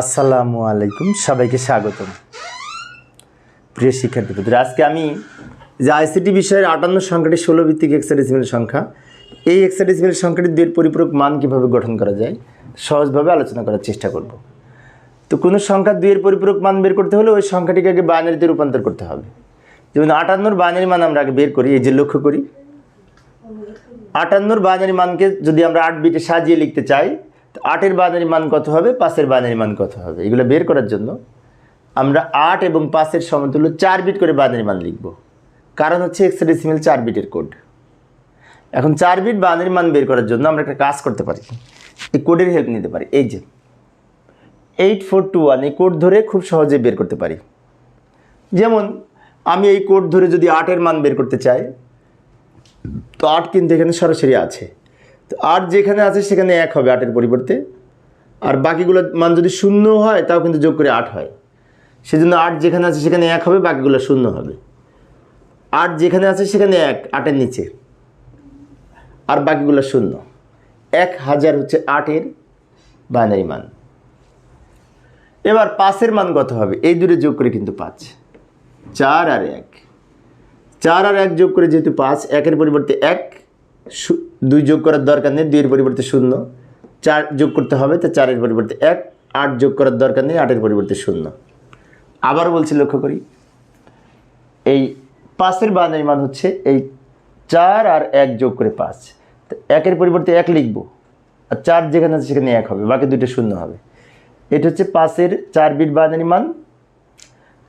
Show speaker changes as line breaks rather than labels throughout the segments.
আসসালামু আলাইকুম, সবাইকে স্বাগতম। প্রিয় শিক্ষার্থী বন্ধুরা, আজকে আমি যে আইসিটি বিষয়ের আটান্ন সংখ্যাটি ষোলো ভিত্তিক এক্সাডেসিমেলের সংখ্যা, এই এক্সাডেসিমেলের সংখ্যাটি দুয়ের পরিপূরক মান কীভাবে গঠন করা যায়, সহজভাবে আলোচনা করার চেষ্টা করব। তো কোনো সংখ্যা দুইয়ের পরিপূরক মান বের করতে হলে ওই সংখ্যাটিকে আগে বাইনারিতে রূপান্তর করতে হবে। যেমন আটান্নর বাইনারি মান আমরা আগে বের করি, এই যে লক্ষ্য করি। আটান্নর বাইনারি মানকে যদি আমরা আট বিটে সাজিয়ে লিখতে চাই আটের বাইনারি মান কত হবে? পাঁচের বাইনারি মান কত হবে? এগুলো বের করার জন্য আমরা আট এবং পাঁচের সমতুল্য চার বিট করে বাইনারি মান লিখব। কারণ হচ্ছে এক্স এক্সডেসিমেল চার বিটের কোড এখন চার বিট বাইনারি মান বের করার জন্য আমরা একটা কাজ করতে পারি। এই কোডের হেল্প নিতে পারি। এই যে এইট ফোর টু ওয়ান এই কোড ধরে খুব সহজে বের করতে পারি। যেমন আমি এই কোড ধরে যদি আটের মান বের করতে চাই, তো আট কিন্তু এখানে সরাসরি আছে। আট যেখানে আছে, সেখানে এক হবে আটের পরিবর্তে। আর বাকিগুলো মান যদি শূন্য হয়, তাও কিন্তু যোগ করে আট হয়। সেজন্য আট যেখানে আছে, সেখানে এক হবে, বাকিগুলো শূন্য হবে। আট যেখানে আছে, সেখানে এক, আটের নিচে। আর বাকিগুলো শূন্য। এক হাজার হচ্ছে আটের বাইনারি মান। এবার পাঁচের মান কত হবে? এই দূরে যোগ করে কিন্তু পাঁচ। চার আর এক। চার আর এক যোগ করে যেহেতু পাঁচ, একের পরিবর্তে এক দুই যোগ করার দরকার নেই, দুইয়ের পরিবর্তে শূন্য। চার যোগ করতে হবে, তো চারের পরিবর্তে এক। আট যোগ করার দরকার নেই, আটের পরিবর্তে শূন্য। আবার বলছি লক্ষ্য করি। এই পাঁচের বানের মান হচ্ছে এই চার আর এক যোগ করে পাঁচ। তো একের পরিবর্তে এক লিখব। আর চার যেখানে আছে সেখানে এক হবে, বাকি দুটো শূন্য হবে। এটা হচ্ছে পাঁচের চার বিট বানানি মান,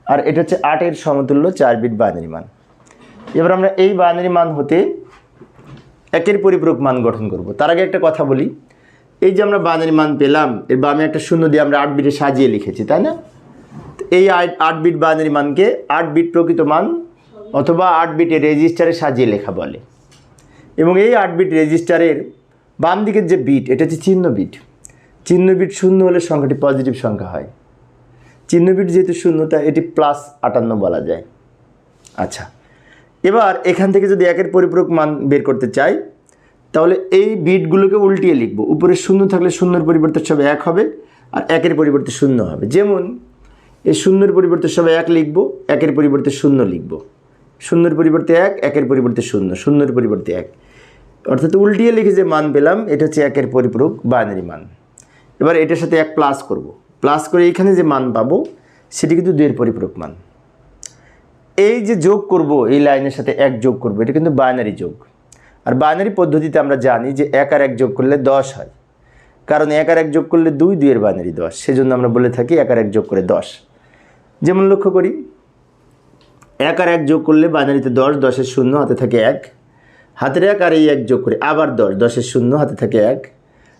আর এটা হচ্ছে আটের সমতুল্য চার বিট বাইনারি মান। এবার আমরা এই বাইনারি মান হতে একের পরিপূরক মান গঠন করব। তার আগে একটা কথা বলি। এই যে আমরা বাইনারি মান পেলাম, এর বামে একটা শূন্য দিয়ে আমরা আট বিটে সাজিয়ে লিখেছি, তাই না? এই আট বিট বাইনারি মানকে আট বিট প্রকৃত মান অথবা আট বিটে রেজিস্টারে সাজিয়ে লেখা বলে। এবং এই আট বিট রেজিস্টারের বাম দিকের যে বিট এটা হচ্ছে চিহ্ন বিট চিহ্ন বিট শূন্য হলে সংখ্যাটি পজিটিভ সংখ্যা হয়। চিহ্নবিট যেহেতু শূন্যতা এটি প্লাস আটান্ন বলা যায়। আচ্ছা। এবার এখান থেকে যদি একের পরিপূরক মান বের করতে চাই, তাহলে এই বিটগুলোকে উল্টিয়ে লিখব। উপরে শূন্য থাকলে শূন্যের পরিবর্তে সব এক হবে আর একের পরিবর্তে শূন্য হবে। যেমন এই শূন্যের পরিবর্তে সব এক লিখব, একের পরিবর্তে শূন্য লিখব। শূন্যের পরিবর্তে এক, একের পরিবর্তে শূন্য, শূন্যের পরিবর্তে এক। অর্থাৎ উল্টিয়ে লিখে যে মান পেলাম, এটা হচ্ছে একের পরিপূরক বাইনারি মান। এবার এটার সাথে এক প্লাস করব। প্লাস করে এখানে যে মান পাবো, সেটি কিন্তু দুইয়ের পরিপূরক মান। এই যে যোগ করব, এই লাইনের সাথে এক যোগ করব, এটা কিন্তু বাইনারি যোগ। আর বাইনারি পদ্ধতিতে আমরা জানি যে এক আর এক যোগ করলে দশ হয়। কারণ এক আর এক যোগ করলে দুই, দুইয়ের বাইনারি দশ। সেজন্য আমরা বলে থাকি এক আর এক যোগ করে দশ। যেমন লক্ষ্য করি, এক আর এক যোগ করলে বাইনারিতে দশ, দশের শূন্য, হাতে থাকে এক। হাতের এক আর এই এক যোগ করে আবার দশ, দশের শূন্য, হাতে থাকে এক।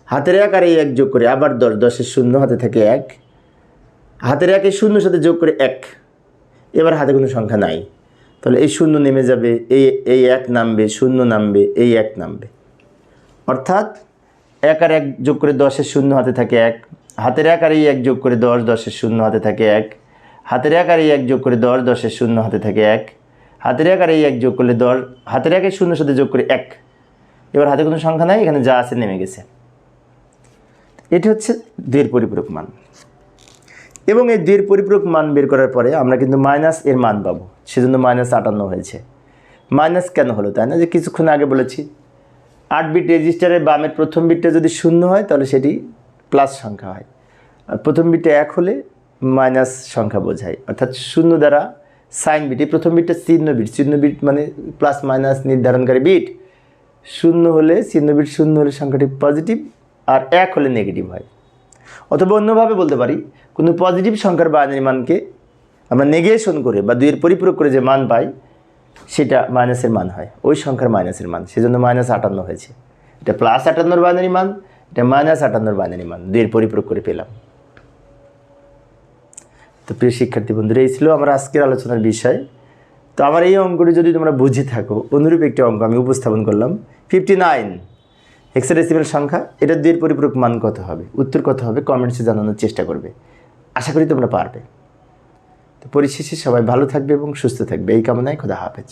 হাতের এক আর এই এক যোগ করে আবার দশ, দশের শূন্য, হাতে থাকে এক। হাতের একে শূন্য সাথে যোগ করে এক। এবার হাতে কোনো সংখ্যা নাই। তাহলে এই শূন্য নেমে যাবে, এই এই এক নামবে, শূন্য নামবে, এই এক নামবে। অর্থাৎ এক আর এক যোগ করে দশের শূন্য হাতে থাকে এক, হাতের এক আর এই এক যোগ করে দশ, দশের শূন্য হাতে থাকে এক, হাতের এক আর এই এক যোগ করে দশ, দশের শূন্য হাতে থাকে এক, হাতের এক আর এই এক যোগ করলে দশ, হাতের একের শূন্য সাথে যোগ করে এক। এবার হাতে কোনো সংখ্যা নাই, এখানে যা আছে নেমে গেছে। এটি হচ্ছে দুইয়ের পরিপূরক মান। এবং এই দুইয়ের পরিপূরক মান বের করার পরে আমরা কিন্তু মাইনাস এর মান পাবো। সেজন্য মাইনাস আটান্ন হয়েছে। মাইনাস কেন হলো, তাই না? যে কিছুক্ষণ আগে বলেছি। আট বিট রেজিস্টারের বামের প্রথম বিটটা যদি শূন্য হয়, তাহলে সেটি প্লাস সংখ্যা হয়। আর প্রথম বিটটা এক হলে মাইনাস সংখ্যা বোঝায়। অর্থাৎ শূন্য দ্বারা সাইন বিট এই প্রথম বিটটা চিহ্ন বিট চিহ্ন বিট মানে প্লাস মাইনাস নির্ধারণকারী বিট শূন্য হলে, চিহ্ন বিট শূন্য হলে সংখ্যাটি পজিটিভ আর এক হলে নেগেটিভ হয়। অথবা অন্যভাবে বলতে পারি, কোনো পজিটিভ সংখ্যার বাইনারি মানকে আমরা নেগেশন করে বা দুইয়ের পরিপূরক করে যে মান পাই, সেটা মাইনাসের মান হয়। ওই সংখ্যার মাইনাসের মান। সেজন্য মাইনাস আটান্ন হয়েছে। এটা প্লাস আটান্নর বাইনারি মান, এটা মাইনাস আটান্নর বাইনারি মান। দুইয়ের পরিপূরক করে পেলাম। তো প্রিয় শিক্ষার্থী বন্ধুরা, এই ছিল আমার আজকের আলোচনার বিষয়। তো আমার এই অঙ্কটি যদি তোমরা বুঝে থাকো, অনুরূপ একটি অঙ্ক আমি উপস্থাপন করলাম। ফিফটি নাইন হেক্সাডেসিমেল সংখ্যা, এটা দুইয়ের পরিপূরক মান কত হবে? উত্তর কত হবে? কমেন্টসে জানানোর চেষ্টা করবে। আশা করি তোমরা পারবে। তো পরিশেষে সবাই ভালো থাকবে এবং সুস্থ থাকবে। এই কামনায় খোদা হাফেজ।